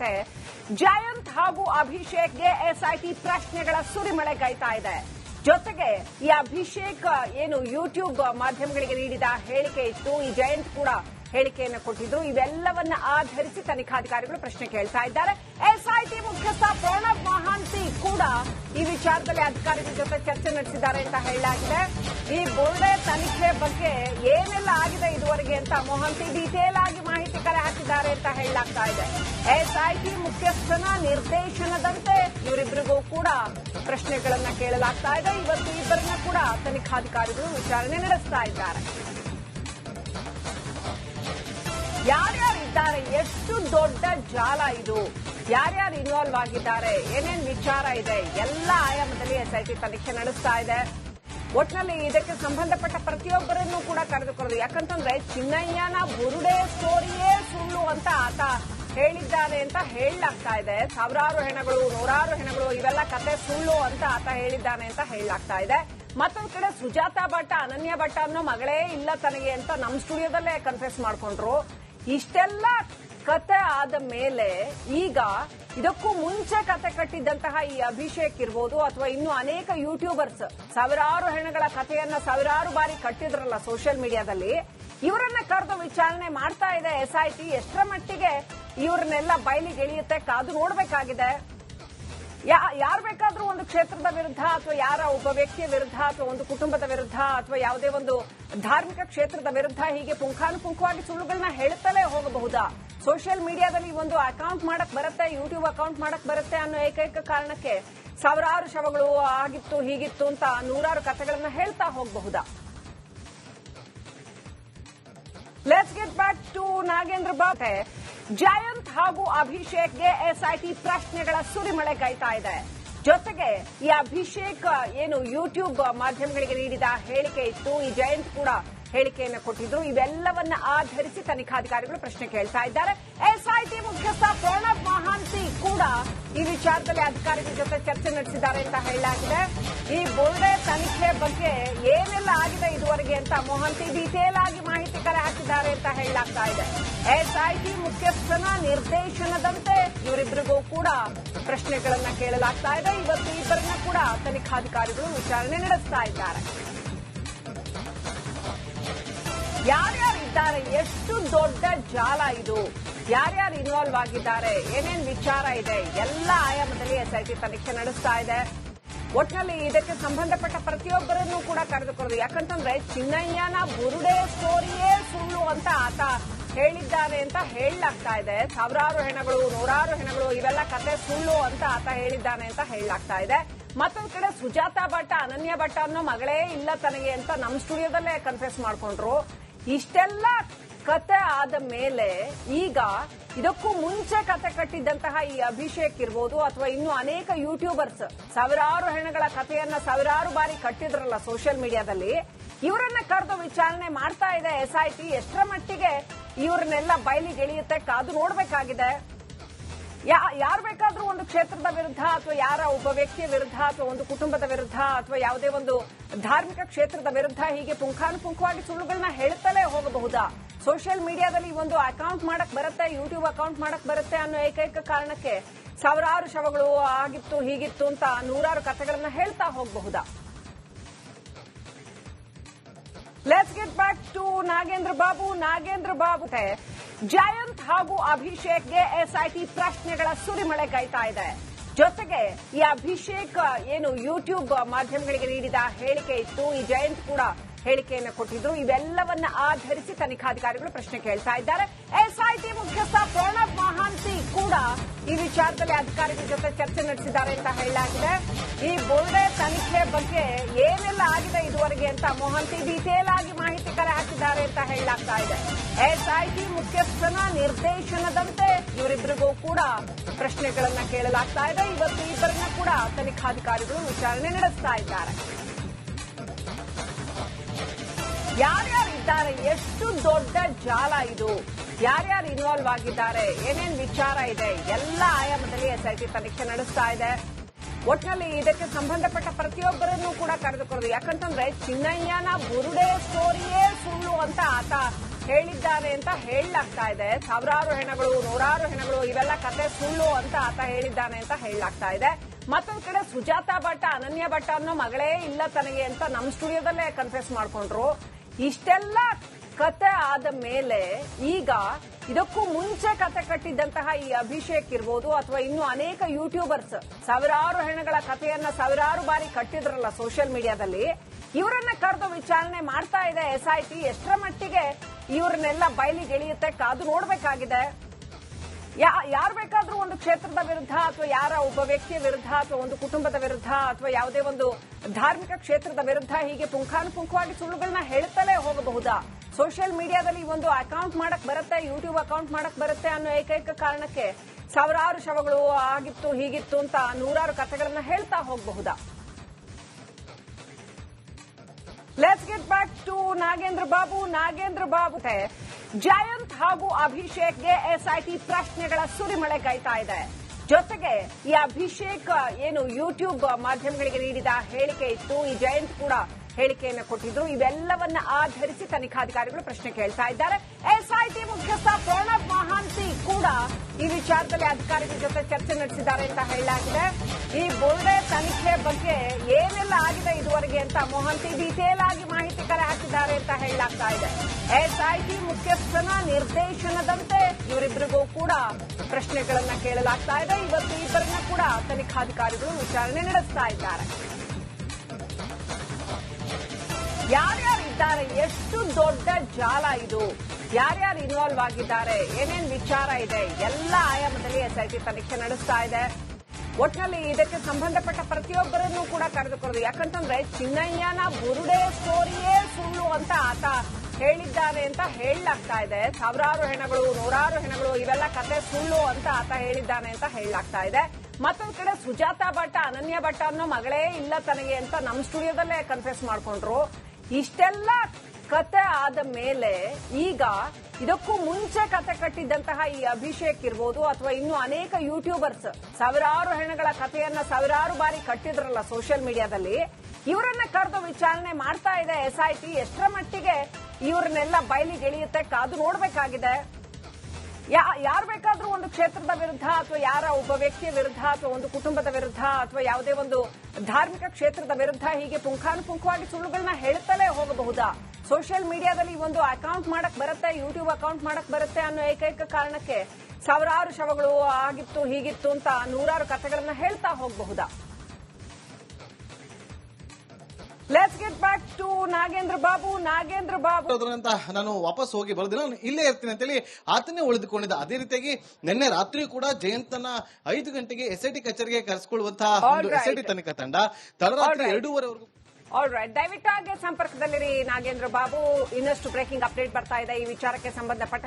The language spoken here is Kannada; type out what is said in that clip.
ಬಾಬುತೆ ಜಯಂತ್ ಹಾಗೂ ಅಭಿಷೇಕ್ಗೆ ಎಸ್ಐಟಿ ಪ್ರಶ್ನೆಗಳ ಸುರಿಮಳೆ ಕೈತಾ ಇದೆ. ಜೊತೆಗೆ ಈ ಅಭಿಷೇಕ್ ಏನು ಯೂಟ್ಯೂಬ್ ಮಾಧ್ಯಮಗಳಿಗೆ ನೀಡಿದ ಹೇಳಿಕೆ ಇತ್ತು. ಈ ಜಯಂತ್ ಕೂಡ ಹೇಳಿಕೆಯನ್ನು ಕೊಟ್ಟಿದ್ರು. ಇವೆಲ್ಲವನ್ನ ಆಧರಿಸಿ ತನಿಖಾಧಿಕಾರಿಗಳು ಪ್ರಶ್ನೆ ಕೇಳ್ತಾ ಇದ್ದಾರೆ. ಎಸ್ಐಟಿ ಮುಖ್ಯಸ್ಥ ಪ್ರಣಬ್ ಮಹಾಂತಿ ಕೂಡ ಈ ವಿಚಾರದಲ್ಲಿ ಅಧಿಕಾರಿಗಳ ಜೊತೆ ಚರ್ಚೆ ನಡೆಸಿದ್ದಾರೆ ಅಂತ ಹೇಳಲಾಗಿದೆ. ಈ ಬೋರ್ಡೆ ತನಿಖೆ ಬಗ್ಗೆ ಏನೆಲ್ಲ ಆಗಿದೆ ಇದುವರೆಗೆ ಅಂತ ಮೊಹಂತಿ ಡೀಟೇಲ್ ಆಗಿ ಕಲೆ ಅಂತ ಹೇಳಲಾಗ್ತಾ ಇದೆ ಎಸ್ಐಟಿ ಮುಖ್ಯಸ್ಥನ ನಿರ್ದೇಶನದಂತೆ ಇವರಿಬ್ಬರಿಗೂ ಕೂಡ ಪ್ರಶ್ನೆಗಳನ್ನ ಕೇಳಲಾಗ್ತಾ ಇದೆ. ಇವತ್ತು ಇಬ್ಬರನ್ನ ಕೂಡ ತನಿಖಾಧಿಕಾರಿಗಳು ವಿಚಾರಣೆ ನಡೆಸ್ತಾ ಇದ್ದಾರೆ. ಯಾರ್ಯಾರಿದ್ದಾರೆ? ಎಷ್ಟು ದೊಡ್ಡ ಜಾಲ ಇದು? ಯಾರ್ಯಾರು ಇನ್ವಾಲ್ವ್ ಆಗಿದ್ದಾರೆ? ಏನೇನ್ ವಿಚಾರ ಇದೆ? ಎಲ್ಲ ಆಯಾಮದಲ್ಲಿ ಎಸ್ಐಟಿ ತನಿಖೆ ನಡೆಸ್ತಾ ಇದೆ. ಒಟ್ನಲ್ಲಿ ಇದಕ್ಕೆ ಸಂಬಂಧಪಟ್ಟ ಪ್ರತಿಯೊಬ್ಬರನ್ನು ಕೂಡ ಕರೆದುಕೊಳ್ಳೋದು. ಯಾಕಂತಂದ್ರೆ ಚಿನ್ನಯ್ಯನ ಬುರುಡೆ ಸ್ಟೋರಿಯೇ ಸುಳ್ಳು ಅಂತ ಆತ ಹೇಳಿದ್ದಾನೆ ಅಂತ ಹೇಳಲಾಗ್ತಾ ಇದೆ. ಸಾವಿರಾರು ಹೆಣಗಳು, ನೂರಾರು ಹೆಣಗಳು, ಇವೆಲ್ಲ ಕತೆ ಸುಳ್ಳು ಅಂತ ಆತ ಹೇಳಿದ್ದಾನೆ ಅಂತ ಹೇಳಲಾಗ್ತಾ ಇದೆ. ಮತ್ತೊಂದ್ ಕಡೆ ಸುಜಾತಾ ಭಟ್ಟ ಅನನ್ಯ ಭಟ್ಟ ಅನ್ನೋ ಮಗಳೇ ಇಲ್ಲ ತನಗೆ ಅಂತ ನಮ್ಮ ಸ್ಟುಡಿಯೋದಲ್ಲೇ ಕನ್ಫೆಸ್ ಮಾಡ್ಕೊಂಡ್ರು. ಇಷ್ಟೆಲ್ಲ ಕತೆ ಆದ ಮೇಲೆ ಈಗ ಇದಕ್ಕೂ ಮುಂಚೆ ಕತೆ ಕಟ್ಟಿದ್ದಂತಹ ಈ ಅಭಿಷೇಕ್ ಇರ್ಬೋದು ಅಥವಾ ಇನ್ನು ಅನೇಕ ಯೂಟ್ಯೂಬರ್ಸ್ ಸಾವಿರಾರು ಹೆಣ್ಣುಗಳ ಕಥೆಯನ್ನ ಸಾವಿರಾರು ಬಾರಿ ಕಟ್ಟಿದ್ರಲ್ಲ ಸೋಷಿಯಲ್ ಮೀಡಿಯಾದಲ್ಲಿ ಇವರನ್ನ ಕರೆದು ವಿಚಾರಣೆ ಮಾಡ್ತಾ ಇದೆ ಎಸ್ಐಟಿ ಎಷ್ಟರ ಮಟ್ಟಿಗೆ ಇವ್ರನ್ನೆಲ್ಲ ಬಯಲಿಗೆ ಎಳೆಯುತ್ತೆ ಕಾದು ನೋಡಬೇಕಾಗಿದೆ. ಯಾರು ಬೇಕಾದ್ರೂ ಒಂದು ಕ್ಷೇತ್ರದ ವಿರುದ್ಧ ಅಥವಾ ಯಾರ ಒಬ್ಬ ವ್ಯಕ್ತಿಯ ವಿರುದ್ಧ ಅಥವಾ ಒಂದು ಕುಟುಂಬದ ವಿರುದ್ಧ ಅಥವಾ ಯಾವುದೇ ಒಂದು ಧಾರ್ಮಿಕ ಕ್ಷೇತ್ರದ ವಿರುದ್ಧ ಹೀಗೆ ಪುಂಖಾನುಪುಂಖವಾಗಿ ಸುಳ್ಳುಗಳನ್ನ ಹೇಳುತ್ತಲೇ ಹೋಗಬಹುದಾ? ಸೋಷಿಯಲ್ ಮೀಡಿಯಾದಲ್ಲಿ ಒಂದು ಅಕೌಂಟ್ ಮಾಡಕ್ ಬರುತ್ತೆ, ಯೂಟ್ಯೂಬ್ ಅಕೌಂಟ್ ಮಾಡಕ್ ಬರುತ್ತೆ ಅನ್ನೋ ಏಕೈಕ ಕಾರಣಕ್ಕೆ ಸಾವಿರಾರು ಶವಗಳು ಆಗಿತ್ತು, ಹೀಗಿತ್ತು ಅಂತ ನೂರಾರು ಕಥೆಗಳನ್ನ ಹೇಳ್ತಾ ಹೋಗಬಹುದಾ? Let's get back to Nagendra Babu. ಹಾಗೂ ಅಭಿಷೇಕ್ಗೆ ಎಸ್ಐಟಿ ಪ್ರಶ್ನೆಗಳ ಸುರಿಮಳೆ ಕೈತಾ ಇದೆ. ಜೊತೆಗೆ ಈ ಅಭಿಷೇಕ್ ಏನು ಯೂಟ್ಯೂಬ್ ಮಾಧ್ಯಮಗಳಿಗೆ ನೀಡಿದ ಹೇಳಿಕೆ ಇತ್ತು. ಈ ಜಯಂತ್ ಕೂಡ ಹೇಳಿಕೆಯನ್ನು ಕೊಟ್ಟಿದ್ರು. ಇವೆಲ್ಲವನ್ನ ಆಧರಿಸಿ ತನಿಖಾಧಿಕಾರಿಗಳು ಪ್ರಶ್ನೆ ಕೇಳ್ತಾ ಇದ್ದಾರೆ. ಎಸ್ಐಟಿ ಮುಖ್ಯಸ್ಥ ಪ್ರಣಬ್ ಕೂಡ ಈ ವಿಚಾರದಲ್ಲಿ ಅಧಿಕಾರಿಗಳ ಜೊತೆ ಚರ್ಚೆ ನಡೆಸಿದ್ದಾರೆ ಅಂತ ಹೇಳಲಾಗಿದೆ. ಈ ಬೋಲ್ಡೆ ತನಿಖೆ ಬಗ್ಗೆ ಏನೆಲ್ಲ ಆಗಿದೆ ಇದುವರೆಗೆ ಅಂತ ಮೋಹಂತಿ ಡೀಟೇಲ್ ಆಗಿ ಮಾಹಿತಿ ಕರೆ ಹಾಕಿದ್ದಾರೆ ಅಂತ ಹೇಳಲಾಗ್ತಾ ಇದೆ. ಎಸ್ಐಟಿ ಮುಖ್ಯಸ್ಥನ ನಿರ್ದೇಶನದಂತೆ ಇವರಿಬ್ಬರಿಗೂ ಕೂಡ ಪ್ರಶ್ನೆಗಳನ್ನ ಕೇಳಲಾಗ್ತಾ ಇದೆ. ಇವತ್ತು ಇಬ್ಬರನ್ನ ಕೂಡ ತನಿಖಾಧಿಕಾರಿಗಳು ವಿಚಾರಣೆ ನಡೆಸ್ತಾ ಇದ್ದಾರೆ. ಯಾರ್ಯಾರಿದ್ದಾರೆ? ಎಷ್ಟು ದೊಡ್ಡ ಜಾಲ ಇದು? ಯಾರ್ಯಾರು ಇನ್ವಾಲ್ವ್ ಆಗಿದ್ದಾರೆ, ಏನೇನ್ ವಿಚಾರ ಇದೆ, ಎಲ್ಲ ಆಯಾಮದಲ್ಲಿ ಎಸ್ಐಟಿ ತನಿಖೆ ನಡೆಸ್ತಾ ಇದೆ. ಒಟ್ನಲ್ಲಿ ಇದಕ್ಕೆ ಸಂಬಂಧಪಟ್ಟ ಪ್ರತಿಯೊಬ್ಬರನ್ನು ಕೂಡ ಕರೆದುಕೊಳ್ಳೋದು. ಯಾಕಂತಂದ್ರೆ ಚಿನ್ನಯ್ಯನ ಬುರುಡೆ ಸ್ಟೋರಿಯೇ ಸುಳ್ಳು ಅಂತ ಆತ ಹೇಳಿದ್ದಾನೆ ಅಂತ ಹೇಳಲಾಗ್ತಾ ಇದೆ. ಸಾವಿರಾರು ಹೆಣಗಳು, ನೂರಾರು ಹೆಣಗಳು, ಇವೆಲ್ಲ ಕತೆ ಸುಳ್ಳು ಅಂತ ಆತ ಹೇಳಿದ್ದಾನೆ ಅಂತ ಹೇಳಲಾಗ್ತಾ ಇದೆ. ಮತ್ತೊಂದ್ ಕಡೆ ಸುಜಾತಾ ಭಟ್ಟ ಅನನ್ಯ ಭಟ್ಟ ಅನ್ನೋ ಮಗಳೇ ಇಲ್ಲ ತನಗೆ ಅಂತ ನಮ್ಮ ಸ್ಟುಡಿಯೋದಲ್ಲೇ ಕನ್ಫೆಸ್ ಮಾಡ್ಕೊಂಡ್ರು. ಇಷ್ಟೆಲ್ಲ ಕತೆ ಆದ ಮೇಲೆ ಈಗ ಇದಕ್ಕೂ ಮುಂಚೆ ಕತೆ ಕಟ್ಟಿದ್ದಂತಹ ಈ ಅಭಿಷೇಕ್ ಇರ್ಬೋದು ಅಥವಾ ಇನ್ನು ಅನೇಕ ಯೂಟ್ಯೂಬರ್ಸ್ ಸಾವಿರಾರು ಹೆಣಗಳ ಕಥೆಯನ್ನ ಸಾವಿರಾರು ಬಾರಿ ಕಟ್ಟಿದ್ರಲ್ಲ ಸೋಷಿಯಲ್ ಮೀಡಿಯಾದಲ್ಲಿ ಇವರನ್ನ ಕರೆದು ವಿಚಾರಣೆ ಮಾಡ್ತಾ ಇದೆ ಎಸ್ಐಟಿ ಎಷ್ಟರ ಮಟ್ಟಿಗೆ ಇವ್ರನ್ನೆಲ್ಲ ಬಯಲಿಗೆ ಎಳೆಯುತ್ತೆ ಕಾದು ನೋಡಬೇಕಾಗಿದೆ. ಯಾರು ಬೇಕಾದ್ರೂ ಒಂದು ಕ್ಷೇತ್ರದ ವಿರುದ್ಧ ಅಥವಾ ಯಾರ ಒಬ್ಬ ವ್ಯಕ್ತಿಯ ವಿರುದ್ಧ ಅಥವಾ ಒಂದು ಕುಟುಂಬದ ವಿರುದ್ಧ ಅಥವಾ ಯಾವುದೇ ಒಂದು ಧಾರ್ಮಿಕ ಕ್ಷೇತ್ರದ ವಿರುದ್ಧ ಹೀಗೆ ಪುಂಖಾನುಪುಂಖವಾಗಿ ಸುಳ್ಳುಗಳನ್ನ ಹೇಳ್ತಲೇ ಹೋಗಬಹುದಾ? ಸೋಷಿಯಲ್ ಮೀಡಿಯಾದಲ್ಲಿ ಒಂದು ಅಕೌಂಟ್ ಮಾಡಕ್ ಬರುತ್ತೆ, ಯೂಟ್ಯೂಬ್ ಅಕೌಂಟ್ ಮಾಡಕ್ ಬರುತ್ತೆ ಅನ್ನೋ ಏಕೈಕ ಕಾರಣಕ್ಕೆ ಸಾವಿರಾರು ಶವಗಳು ಆಗಿತ್ತು, ಹೀಗಿತ್ತು ಅಂತ ನೂರಾರು ಕಥೆಗಳನ್ನ ಹೇಳ್ತಾ ಹೋಗಬಹುದಾ? Let's get back to Nagendra Babu. Nagendra Babu Jayanth ಹಾಗೂ ಅಭಿಷೇಕ್ಗೆ ಎಸ್ಐಟಿ ಪ್ರಶ್ನೆಗಳ ಸುರಿಮಳೆ ಕಾಯ್ತಾ ಇದೆ. ಜೊತೆಗೆ ಈ ಅಭಿಷೇಕ್ ಏನು ಯೂಟ್ಯೂಬ್ ಮಾಧ್ಯಮಗಳಿಗೆ ನೀಡಿದ ಹೇಳಿಕೆ ಇತ್ತು. ಈ ಜಯಂತ್ ಕೂಡ ಹೇಳಿಕೆಯನ್ನು ಕೊಟ್ಟಿದ್ರು ಇವೆಲ್ಲವನ್ನ ಆಧರಿಸಿ ತನಿಖಾಧಿಕಾರಿಗಳು ಪ್ರಶ್ನೆ ಕೇಳ್ತಾ ಇದ್ದಾರೆ. ಎಸ್ಐಟಿ ಮುಖ್ಯಸ್ಥ ಪ್ರಣಬ್ ಮಹಾಂತಿ ಕೂಡ ಈ ವಿಚಾರದಲ್ಲಿ ಅಧಿಕಾರಿಗಳ ಜೊತೆ ಚರ್ಚೆ ನಡೆಸಿದ್ದಾರೆ ಅಂತ ಹೇಳಲಾಗಿದೆ. ಈ ಬುರ್ಡೆ ತನಿಖೆ ಬಗ್ಗೆ ಏನೆಲ್ಲ ಆಗಿದೆ ಇದುವರೆಗೆ ಅಂತ ಮೋಹಂತಿ ಡೀಟೇಲ್ ಆಗಿ ಮಾಹಿತಿ ಕಲೆ ಹಾಕಿದ್ದಾರೆ ಅಂತ ಹೇಳಲಾಗ್ತಾ ಇದೆ. ಎಸ್ಐಟಿ ಮುಖ್ಯಸ್ಥನ ನಿರ್ದೇಶನದಂತೆ ಇವರಿಬ್ಬರಿಗೂ ಕೂಡ ಪ್ರಶ್ನೆಗಳನ್ನ ಕೇಳಲಾಗ್ತಾ ಇದೆ. ಇವತ್ತು ಇಬ್ಬರನ್ನ ಕೂಡ ತನಿಖಾಧಿಕಾರಿಗಳು ವಿಚಾರಣೆ ನಡೆಸ್ತಾ ಇದ್ದಾರೆ. ಯಾರ್ಯಾರಿದ್ದಾರೆ? ಎಷ್ಟು ದೊಡ್ಡ ಜಾಲ ಇದು? ಯಾರ್ಯಾರು ಇನ್ವಾಲ್ವ್ ಆಗಿದ್ದಾರೆ? ಏನೇನ್ ವಿಚಾರ ಇದೆ? ಎಲ್ಲ ಆಯಾಮದಲ್ಲಿ ಎಸ್ಐಟಿ ತನಿಖೆ ನಡೆಸ್ತಾ ಇದೆ. ಒಟ್ನಲ್ಲಿ ಇದಕ್ಕೆ ಸಂಬಂಧಪಟ್ಟ ಪ್ರತಿಯೊಬ್ಬರನ್ನು ಕೂಡ ಕರೆದುಕೊಳ್ಳೋದು. ಯಾಕಂತಂದ್ರೆ ಚಿನ್ನಯ್ಯನ ಬುರುಡೆ ಸ್ಟೋರಿಯೇ ಸುಳ್ಳು ಅಂತ ಆತ ಹೇಳಿದ್ದಾನೆ ಅಂತ ಹೇಳಲಾಗ್ತಾ ಇದೆ. ಸಾವಿರಾರು ಹೆಣಗಳು, ನೂರಾರು ಹೆಣಗಳು, ಇವೆಲ್ಲ ಕತೆ ಸುಳ್ಳು ಅಂತ ಆತ ಹೇಳಿದ್ದಾನೆ ಅಂತ ಹೇಳಲಾಗ್ತಾ ಇದೆ. ಮತ್ತೊಂದ್ ಕಡೆ ಸುಜಾತಾ ಭಟ್ಟ ಅನನ್ಯ ಭಟ್ಟ ಅನ್ನೋ ಮಗಳೇ ಇಲ್ಲ ತನಗೆ ಅಂತ ನಮ್ಮ ಸ್ಟುಡಿಯೋದಲ್ಲೇ ಕನ್ಫೆಸ್ ಮಾಡ್ಕೊಂಡ್ರು. ಇಷ್ಟೆಲ್ಲ ಕತೆ ಆದ ಮೇಲೆ ಈಗ ಇದಕ್ಕೂ ಮುಂಚೆ ಕತೆ ಕಟ್ಟಿದ್ದಂತಹ ಈ ಅಭಿಷೇಕ್ ಇರ್ಬೋದು ಅಥವಾ ಇನ್ನು ಅನೇಕ ಯೂಟ್ಯೂಬರ್ಸ್ ಸಾವಿರಾರು ಹೆಣ್ಣುಗಳ ಕಥೆಯನ್ನ ಸಾವಿರಾರು ಬಾರಿ ಕಟ್ಟಿದ್ರಲ್ಲ ಸೋಷಿಯಲ್ ಮೀಡಿಯಾದಲ್ಲಿ ಇವರನ್ನ ಕರೆದು ವಿಚಾರಣೆ ಮಾಡ್ತಾ ಇದೆ ಎಸ್ಐಟಿ ಎಷ್ಟರ ಮಟ್ಟಿಗೆ ಇವ್ರನ್ನೆಲ್ಲ ಬಯಲಿಗೆ ಎಳೆಯುತ್ತೆ, ಕಾದು ನೋಡ್ಬೇಕಾಗಿದೆ. ಯಾರು ಬೇಕಾದ್ರೂ ಒಂದು ಕ್ಷೇತ್ರದ ವಿರುದ್ಧ ಅಥವಾ ಯಾರ ಒಬ್ಬ ವ್ಯಕ್ತಿಯ ವಿರುದ್ಧ ಅಥವಾ ಒಂದು ಕುಟುಂಬದ ವಿರುದ್ಧ ಅಥವಾ ಯಾವುದೇ ಒಂದು ಧಾರ್ಮಿಕ ಕ್ಷೇತ್ರದ ವಿರುದ್ಧ ಹೀಗೆ ಪುಂಖಾನುಪುಂಖವಾಗಿ ಸುಳ್ಳುಗಳನ್ನ ಹೇಳ್ತಲೇ ಹೋಗಬಹುದಾ? ಸೋಷಿಯಲ್ ಮೀಡಿಯಾದಲ್ಲಿ ಒಂದು ಅಕೌಂಟ್ ಮಾಡಕ್ ಬರುತ್ತೆ, ಯೂಟ್ಯೂಬ್ ಅಕೌಂಟ್ ಮಾಡಕ್ ಬರುತ್ತೆ ಅನ್ನೋ ಏಕೈಕ ಕಾರಣಕ್ಕೆ ಸಾವಿರಾರು ಶವಗಳು ಆಗಿತ್ತು, ಹೀಗಿತ್ತು ಅಂತ ನೂರಾರು ಕಥೆಗಳನ್ನ ಹೇಳ್ತಾ ಹೋಗಬಹುದಾ? Let's get back to Nagendra Babu. Nagendra Babu Jayanth ಹಾಗೂ ಅಭಿಷೇಕ್ಗೆ ಎಸ್ಐಟಿ ಪ್ರಶ್ನೆಗಳ ಸುರಿಮಳೆ ಕಾಯ್ತಾ ಇದೆ. ಜೊತೆಗೆ ಈ ಅಭಿಷೇಕ್ ಏನು ಯೂಟ್ಯೂಬ್ ಮಾಧ್ಯಮಗಳಿಗೆ ನೀಡಿದ ಹೇಳಿಕೆ ಇತ್ತು. ಈ ಜಯಂತ್ ಕೂಡ ಹೇಳಿಕೆಯನ್ನು ಕೊಟ್ಟಿದ್ರು. ಇವೆಲ್ಲವನ್ನ ಆಧರಿಸಿ ತನಿಖಾಧಿಕಾರಿಗಳು ಪ್ರಶ್ನೆ ಕೇಳ್ತಾ ಇದ್ದಾರೆ. ಎಸ್ಐಟಿ ಮುಖ್ಯಸ್ಥ ಪ್ರಣಬ್ ಮಹಾಂತಿ ಕೂಡ ಈ ವಿಚಾರದಲ್ಲಿ ಅಧಿಕಾರಿಗಳ ಜೊತೆ ಚರ್ಚೆ ನಡೆಸಿದ್ದಾರೆ ಅಂತ ಹೇಳಲಾಗಿದೆ. ಈ ಬುರ್ಡೆ ತನಿಖೆ ಬಗ್ಗೆ ಏನೆಲ್ಲ ಆಗಿದೆ ಇದುವರೆಗೆ ಅಂತ ಮೋಹಂತಿ ಡೀಟೇಲ್ ಆಗಿ ಮಾಹಿತಿ ಕರೆ ಹಾಕಿದ್ದಾರೆ ಅಂತ ಹೇಳಲಾಗ್ತಾ ಇದೆ. ಎಸ್ಐಟಿ ಮುಖ್ಯಸ್ಥನ ನಿರ್ದೇಶನದಂತೆ ಇವರಿಬ್ಬರಿಗೂ ಕೂಡ ಪ್ರಶ್ನೆಗಳನ್ನ ಕೇಳಲಾಗ್ತಾ ಇದೆ. ಇವತ್ತು ಇಬ್ಬರನ್ನ ಕೂಡ ತನಿಖಾಧಿಕಾರಿಗಳು ವಿಚಾರಣೆ ನಡೆಸ್ತಾ ಇದ್ದಾರೆ. ಯಾರ್ಯಾರು ಇದ್ದಾರೆ? ಎಷ್ಟು ದೊಡ್ಡ ಜಾಲ ಇದು? ಯಾರ್ಯಾರು ಇನ್ವಾಲ್ವ್ ಆಗಿದ್ದಾರೆ? ಏನೇನ್ ವಿಚಾರ ಇದೆ? ಎಲ್ಲ ಆಯಾಮದಲ್ಲಿ ಎಸ್ಐಟಿ ತನಿಖೆ ನಡೆಸ್ತಾ ಇದೆ. ಒಟ್ನಲ್ಲಿ ಇದಕ್ಕೆ ಸಂಬಂಧಪಟ್ಟ ಪ್ರತಿಯೊಬ್ಬರನ್ನು ಕೂಡ ಕರೆದುಕೊಳ್ಳೋದು. ಯಾಕಂತಂದ್ರೆ ಚಿನ್ನಯ್ಯನ ಬುರುಡೆ ಸ್ಟೋರಿಯೇ ಸುಳ್ಳು ಅಂತ ಆತ ಹೇಳಿದ್ದಾನೆ ಅಂತ ಹೇಳಲಾಗ್ತಾ ಇದೆ. ಸಾವಿರಾರು ಹೆಣಗಳು, ನೂರಾರು ಹೆಣಗಳು, ಇವೆಲ್ಲ ಕತೆ ಸುಳ್ಳು ಅಂತ ಆತ ಹೇಳಿದ್ದಾನೆ ಅಂತ ಹೇಳಲಾಗ್ತಾ ಇದೆ. ಮತ್ತೊಂದ್ ಕಡೆ ಸುಜಾತಾ ಭಟ್ಟ ಅನನ್ಯ ಭಟ್ಟ ಅನ್ನೋ ಮಗಳೇ ಇಲ್ಲ ತನಗೆ ಅಂತ ನಮ್ಮ ಸ್ಟುಡಿಯೋದಲ್ಲೇ ಕನ್ಫೆಸ್ ಮಾಡ್ಕೊಂಡ್ರು. ಇಷ್ಟೆಲ್ಲ ಕತೆ ಆದ ಮೇಲೆ ಈಗ ಇದಕ್ಕೂ ಮುಂಚೆ ಕತೆ ಕಟ್ಟಿದ್ದಂತಹ ಈ ಅಭಿಷೇಕ್ ಇರ್ಬೋದು ಅಥವಾ ಇನ್ನು ಅನೇಕ ಯೂಟ್ಯೂಬರ್ಸ್ ಸಾವಿರಾರು ಹೆಣಗಳ ಕಥೆಯನ್ನ ಸಾವಿರಾರು ಬಾರಿ ಕಟ್ಟಿದ್ರಲ್ಲ ಸೋಷಿಯಲ್ ಮೀಡಿಯಾದಲ್ಲಿ ಇವರನ್ನ ಕರೆದು ವಿಚಾರಣೆ ಮಾಡ್ತಾ ಇದೆ ಎಸ್ಐಟಿ ಎಷ್ಟರ ಮಟ್ಟಿಗೆ ಇವ್ರನ್ನೆಲ್ಲ ಬಯಲಿಗೆ ಎಳೆಯುತ್ತೆ ಕಾದು ನೋಡ್ಬೇಕಾಗಿದೆ. ಯಾರು ಬೇಕಾದ್ರೂ ಒಂದು ಕ್ಷೇತ್ರದ ವಿರುದ್ಧ ಅಥವಾ ಯಾರ ಒಬ್ಬ ವ್ಯಕ್ತಿಯ ವಿರುದ್ಧ ಅಥವಾ ಒಂದು ಕುಟುಂಬದ ವಿರುದ್ಧ ಅಥವಾ ಯಾವುದೇ ಒಂದು ಧಾರ್ಮಿಕ ಕ್ಷೇತ್ರದ ವಿರುದ್ಧ ಹೀಗೆ ಪುಂಖಾನುಪುಂಖವಾಗಿ ಸುಳ್ಳುಗಳನ್ನ ಹೇಳ್ತಲೇ ಹೋಗಬಹುದಾ? ಸೋಷಿಯಲ್ ಮೀಡಿಯಾದಲ್ಲಿ ಒಂದು ಅಕೌಂಟ್ ಮಾಡಕ್ ಬರುತ್ತೆ, ಯೂಟ್ಯೂಬ್ ಅಕೌಂಟ್ ಮಾಡಕ್ ಬರುತ್ತೆ ಅನ್ನೋ ಏಕೈಕ ಕಾರಣಕ್ಕೆ ಸಾವಿರಾರು ಶವಗಳು ಆಗಿತ್ತು, ಹೀಗಿತ್ತು ಅಂತ ನೂರಾರು ಕಥೆಗಳನ್ನ ಹೇಳ್ತಾ ಹೋಗಬಹುದಾ? Let's get back to Nagendra Babu Nagendra Babu. ಅಂತ ನಾನು ವಾಪಸ್ ಹೋಗಿ ಬರೋದಿಲ್ಲ ನಾನು ಇಲ್ಲೇ ಇರ್ತೀನಿ ಅಂತೇಳಿ ಆತನೇ ಉಳಿದುಕೊಂಡಿದ್ದ. ಅದೇ ರೀತಿಯಾಗಿ ನಿನ್ನೆ ರಾತ್ರಿ ಕೂಡ ಜಯಂತನ ಐದು ಗಂಟೆಗೆ ಎಸ್ ಐ ಟಿ ಕಚೇರಿಗೆ ಕರೆಸಿಕೊಳ್ಳುವಂತಹ. ಎಸ್ ಐ ಟಿ ತನಿಖಾ ತಂಡ ತಡರಾತ್ರಿ ಎರಡೂವರೆ ಎರಡೂವರೆವರೆಗೂ ಆಲ್ ರೈಟ್ ದಯವಿಟ್ಟಾಗಿ ಸಂಪರ್ಕದಲ್ಲಿರಿ ನಾಗೇಂದ್ರ ಬಾಬು. ಇನ್ನಷ್ಟು ಬ್ರೇಕಿಂಗ್ ಅಪ್ಡೇಟ್ ಬರ್ತಾ ಇದೆ. ಈ ವಿಚಾರಕ್ಕೆ ಸಂಬಂಧಪಟ್ಟ